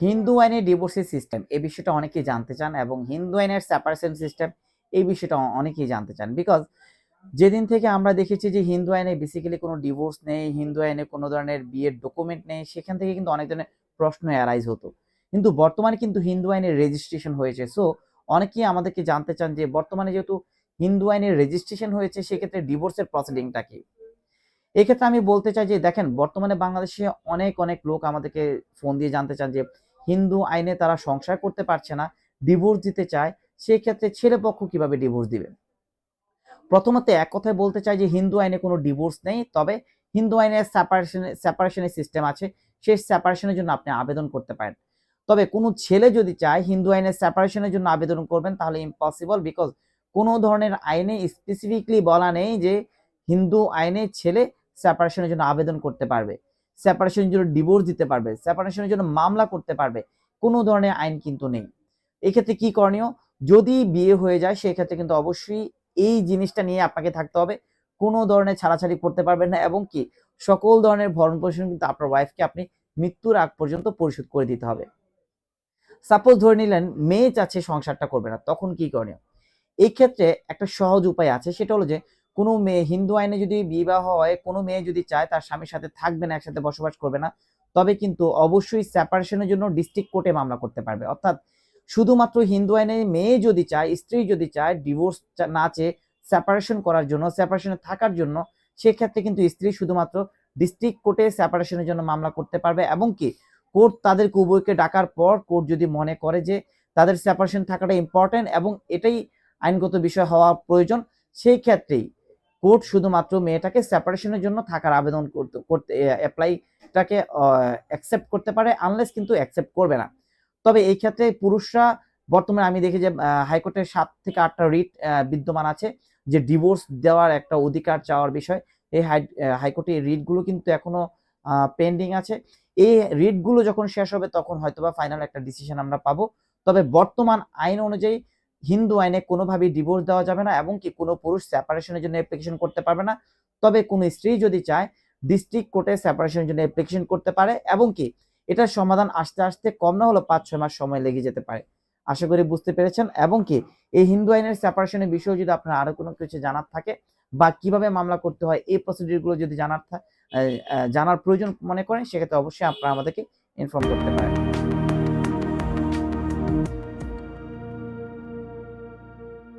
হিন্দু আইনের ডিভোর্সের সিস্টেম এই বিষয়টা অনেকেই জানতে চান এবং হিন্দু আইনের সেপারেশন সিস্টেম এই বিষয়টা অনেকেই জানতে চান। বিকজ যেদিন থেকে আমরা দেখেছি যে হিন্দু আইনে বেসিক্যালি কোনো ডিভোর্স নেই, হিন্দু আইনে কোনো ধরনের বিয়ের ডকুমেন্ট নেই, সেখান থেকে কিন্তু অনেক ধরনের প্রশ্ন অ্যারাইজ হতো। কিন্তু বর্তমানে কিন্তু হিন্দু আইনের রেজিস্ট্রেশন হয়েছে। সো অনেকেই আমাদেরকে জানতে চান যে বর্তমানে যেহেতু হিন্দু আইনের রেজিস্ট্রেশন হয়েছে, সেক্ষেত্রে ডিভোর্সের প্রসিডিংটা কি? এক্ষেত্রে আমি বলতে চাই যে দেখেন, বর্তমানে বাংলাদেশে অনেক অনেক লোক আমাদেরকে ফোন দিয়ে জানতে চান যে হিন্দু আইনে তারা সংসার করতে পারছে না ডিভোর্স দিতে চায় সেই ক্ষেত্রে ছেলে পক্ষ কীভাবে ডিভোর্স দিবে? প্রথমত এক কথায় বলতে চাই যে হিন্দু আইনে কোনো ডিভোর্স নেই, তবে হিন্দু আইনে সেপারেশন সেপারেশনের সিস্টেম আছে, সেই সেপারেশনের জন্য আপনি আবেদন করতে পারেন। তবে কোনো ছেলে যদি চায় হিন্দু আইনের সেপারেশনের জন্য আবেদন করবেন, তাহলে ইম্পসিবল বিকজ কোনো ধরনের আইনে স্পেসিফিকলি বলা নেই যে হিন্দু আইনে ছেলে সেপারেশনের জন্য আবেদন করতে পারবে। সেপারেশনের জন্য ডিভোর্স দিতে পারবে সেপারেশনের জন্য মামলা করতে পারবে, কোনো ধরনের আইন কিন্তু নেই। এক্ষেত্রে কি করণীয়? যদি বিয়ে হয়ে যায়, সেক্ষেত্রে কিন্তু অবশ্যই এই জিনিসটা নিয়ে আপনাকে থাকতে হবে। কোনো ধরনের ছাড়াছাড়ি করতে পারবেন না এবং কি সকল ধরনের ভরণ পোষণ কিন্তু আপনার ওয়াইফকে আপনি মৃত্যুর আগ পর্যন্ত পরিশোধ করে দিতে হবে। সাপোজ ধরে নিলেন মেয়ে চাচ্ছে সংসারটা করবে না, তখন কি করণীয়? এই ক্ষেত্রে একটা সহজ উপায় আছে, সেটা হলো যে কোনো মেয়ে, হিন্দু আইনে যদি বিবাহ হয়, কোনো মেয়ে যদি চায় তার স্বামীর সাথে থাকবে না, একসাথে বসবাস করবে না, তবে কিন্তু অবশ্যই সেপারেশনের জন্য ডিস্ট্রিক্ট কোর্টে মামলা করতে পারবে। অর্থাৎ শুধুমাত্র হিন্দু আইনে মেয়ে যদি চায়, স্ত্রী যদি চায় ডিভোর্স না চেয়ে সেপারেশন করার জন্য সেপারেশনে থাকার জন্য, সেক্ষেত্রে কিন্তু স্ত্রী শুধুমাত্র ডিস্ট্রিক্ট কোর্টে সেপারেশনের জন্য মামলা করতে পারবে এবং কি কোর্ট তাদেরকে উভয়কে ডাকার পর কোর্ট যদি মনে করে যে তাদের সেপারেশন থাকাটা ইম্পর্টেন্ট এবং এটাই আইনগত বিষয় হওয়া প্রয়োজন, সেই ক্ষেত্রেই কোর্ট শুধুমাত্র মেয়েটাকে সেপারেশনের জন্য থাকার আবেদন করতে অ্যাপ্লাইটাকে অ্যাকসেপ্ট করতে পারে আনলেস কিন্তু অ্যাকসেপ্ট করবে না। তবে এই ক্ষেত্রে পুরুষরা, বর্তমানে আমি দেখি যে হাইকোর্টের সাত থেকে আটটা রিট বিদ্যমান আছে, যে ডিভোর্স দেওয়ার একটা অধিকার চাওয়ার বিষয়। এই হাইকোর্টে এই রিটগুলো কিন্তু এখনও পেন্ডিং আছে। এই রিটগুলো যখন শেষ হবে, তখন হয়তোবা ফাইনাল একটা ডিসিশন আমরা পাবো। তবে বর্তমান আইন অনুযায়ী হিন্দু আইনে কোনোভাবেই ডিভোর্স দেওয়া যাবে না এবং কি কোনো পুরুষ সেপারেশনের জন্য অ্যাপ্লিকেশন করতে পারবে না। তবে কোনো স্ত্রী যদি চায় ডিস্ট্রিক্ট কোর্টে সেপারেশনের জন্য অ্যাপ্লিকেশন করতে পারে এবং কি এটার সমাধান আস্তে আস্তে কম না হলো পাঁচ ছয় মাস সময় লেগে যেতে পারে। আশা করি বুঝতে পেরেছেন এবং কি এই হিন্দু আইনের সেপারেশনের বিষয়ে যদি আপনার আরও কোনো কিছু জানার থাকে বা কীভাবে মামলা করতে হয়, এই প্রসিডিউরগুলো যদি জানার জানার প্রয়োজন মনে করেন, সেক্ষেত্রে অবশ্যই আপনারা আমাদেরকে ইনফর্ম করতে পারেন।